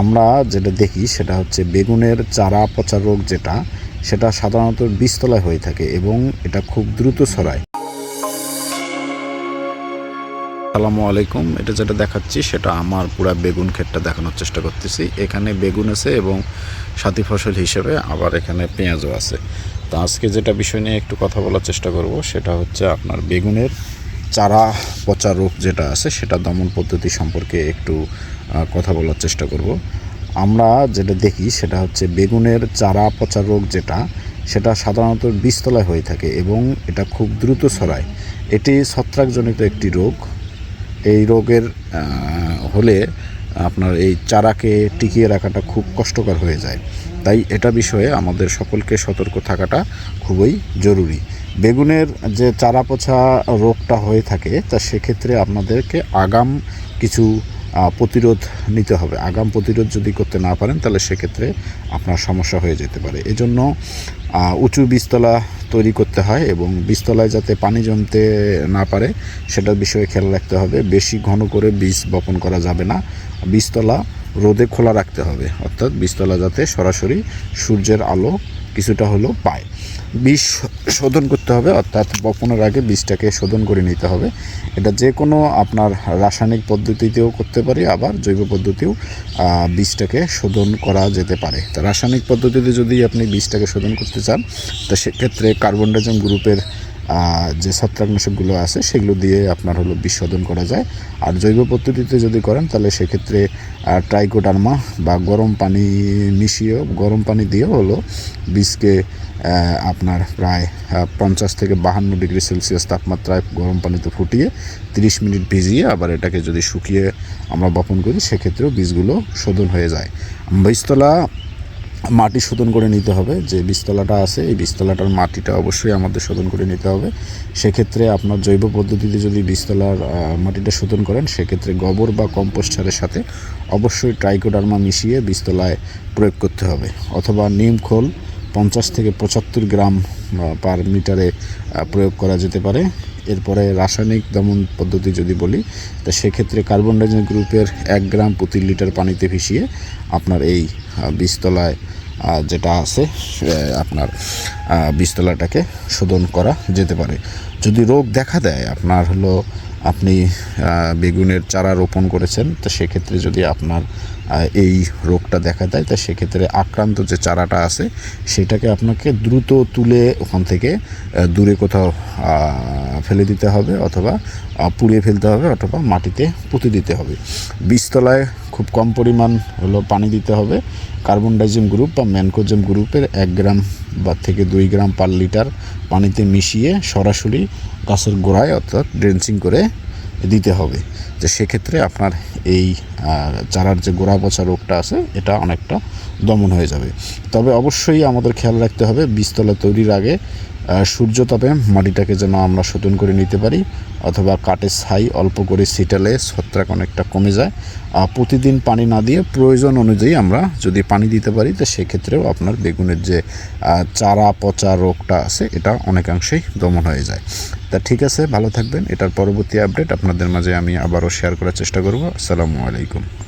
আমরা যেটা দেখি সেটা হচ্ছে বেগুনের চারা পচা রোগ যেটা, সেটা সাধারণত বীজতলায় হয়ে থাকে এবং এটা খুব দ্রুত ছড়ায়। আসসালামু আলাইকুম, এটা যেটা দেখাচ্ছি সেটা আমার পুরা বেগুন ক্ষেতটা দেখানোর চেষ্টা করতেছি। এখানে বেগুন আছে এবং সাথী ফসল হিসেবে আবার এখানে পেঁয়াজও আছে। তো আজকে যেটা বিষয় নিয়ে একটু কথা বলার চেষ্টা করব সেটা হচ্ছে আপনার বেগুনের চারা, পচা রোগ যেটা আছে সেটা দমন পদ্ধতি সম্পর্কে একটু কথা বলার চেষ্টা করব। আমরা যেটা দেখি সেটা হচ্ছে বেগুনের চারা, পচা রোগ যেটা, সেটা সাধারণত বীজতলায় হয়ে থাকে এবং এটা খুব দ্রুত ছড়ায়। এটি ছত্রাকজনিত একটি রোগ। এই রোগের হলে আপনার এই চারাকে টিকিয়ে রাখাটা খুব কষ্টকর হয়ে যায়। তাই এটা বিষয়ে আমাদের সকলকে সতর্ক থাকাটা খুবই জরুরি। বেগুনের যে চারা পচা রোগটা হয়ে থাকে, তা সেক্ষেত্রে আপনাদেরকে আগাম কিছু প্রতিরোধ নিতে হবে। আগাম প্রতিরোধ যদি করতে না পারেন, তাহলে সেক্ষেত্রে আপনার সমস্যা হয়ে যেতে পারে। এজন্য উঁচু বীজতলা তৈরি করতে হয় এবং বীজতলায় যাতে পানি জমতে না পারে, সেটার বিষয়ে খেয়াল রাখতে হবে। বেশি ঘন করে বীজ বপন করা যাবে না। বীজতলা রোদে খোলা রাখতে হবে। অর্থাৎ বীজতলা যাতে সরাসরি সূর্যের আলো কিছুটা হলো পায়। বিষ শোধন করতে হবে, অর্থাৎ বপনের আগে বীজটাকে শোধন করে নিতে হবে। এটা যে কোনো আপনার রাসায়নিক পদ্ধতিতেও করতে পারি, আবার জৈব পদ্ধতিও বীজটাকে শোধন করা যেতে পারে। তা রাসায়নিক পদ্ধতিতে যদি আপনি বীজটাকে শোধন করতে চান, তো সেক্ষেত্রে কার্বন ডাইজম গ্রুপের যে ছত্রাকনাশকগুলো আছে, সেগুলো দিয়ে আপনার হলো বিষ শোধন করা যায়। আর জৈব পদ্ধতিতে যদি করেন, তাহলে সেক্ষেত্রে ট্রাইকোডার্মা বা গরম পানি মিশিয়েও, গরম পানি দিয়েও হলো বীজকে আপনার প্রায় পঞ্চাশ থেকে বাহান্ন ডিগ্রি সেলসিয়াস তাপমাত্রায় গরম পানিতে ফুটিয়ে, তিরিশ মিনিট ভিজিয়ে আবার এটাকে যদি শুকিয়ে আমরা বপন করি, সেক্ষেত্রেও বীজগুলো শোধন হয়ে যায়। বীজতলা মাটি শোধন করে নিতে হবে। যে বিস্তলাটা আছে, এই বিস্তলাটার মাটিটা অবশ্যই আমাদের শোধন করে নিতে হবে। সেক্ষেত্রে আপনার জৈব পদ্ধতিতে যদি বিস্তলার মাটিটা শোধন করেন, সেক্ষেত্রে গোবর বা কম্পোস্ট সারের সাথে অবশ্যই ট্রাইকোডার্মা মিশিয়ে বিস্তলায় প্রয়োগ করতে হবে। অথবা নিম খোল পঞ্চাশ থেকে পঁচাত্তর গ্রাম পার মিটারে প্রয়োগ করা যেতে পারে। এরপরে রাসায়নিক দমন পদ্ধতি যদি বলি, তা সেক্ষেত্রে কার্বন ডাইঅক্সাইড গ্রুপের এক গ্রাম প্রতি লিটার পানিতে ভিসিয়ে আপনার এই বীজতলায় যেটা আছে আপনার বীজতলাটাকে শোধন করা যেতে পারে। যদি রোগ দেখা দেয়, আপনার হলো আপনি বেগুনের চারা রোপণ করেছেন, তো সেক্ষেত্রে যদি আপনার এই রোগটা দেখা দেয়, তা সেক্ষেত্রে আক্রান্ত যে চারাটা আছে, সেটাকে আপনাকে দ্রুত তুলে ওখান থেকে দূরে কোথাও ফেলে দিতে হবে অথবা পুড়িয়ে ফেলতে হবে অথবা মাটিতে পুঁতে দিতে হবে। বীজতলায় খুব কম পরিমাণ হলো পানি দিতে হবে। কার্বন ডাইজিম গ্রুপ বা ম্যানকোজেম গ্রুপের এক গ্রাম বা থেকে দুই গ্রাম পার লিটার পানিতে মিশিয়ে সরাসরি গাছের গোড়ায় অর্থাৎ ড্রেন্সিং করে দিতে হবে। তো সেক্ষেত্রে আপনার এই চারার যে গোড়া পচা রোগটা আছে, এটা অনেকটা দমন হয়ে যাবে। তবে অবশ্যই আমাদের খেয়াল রাখতে হবে, বীজতলা তৈরির আগে সূর্যতাপে মাটিটাকে যেন আমরা শোধন করে নিতে পারি, অথবা কাঠের ছাই অল্প করে ছিটালে ছত্রাক অনেকটা কমে যায়। প্রতিদিন পানি না দিয়ে প্রয়োজন অনুযায়ী আমরা যদি পানি দিতে পারি, তো সেক্ষেত্রেও আপনার বেগুনের যে চারা পচা রোগটা আছে, এটা অনেকাংশেই দমন হয়ে যায়। তা ঠিক আছে, ভালো থাকবেন। এটার পরবর্তী আপডেট আপনাদের মাঝে আমি আবারও শেয়ার করার চেষ্টা করব। আসসালামু আলাইকুম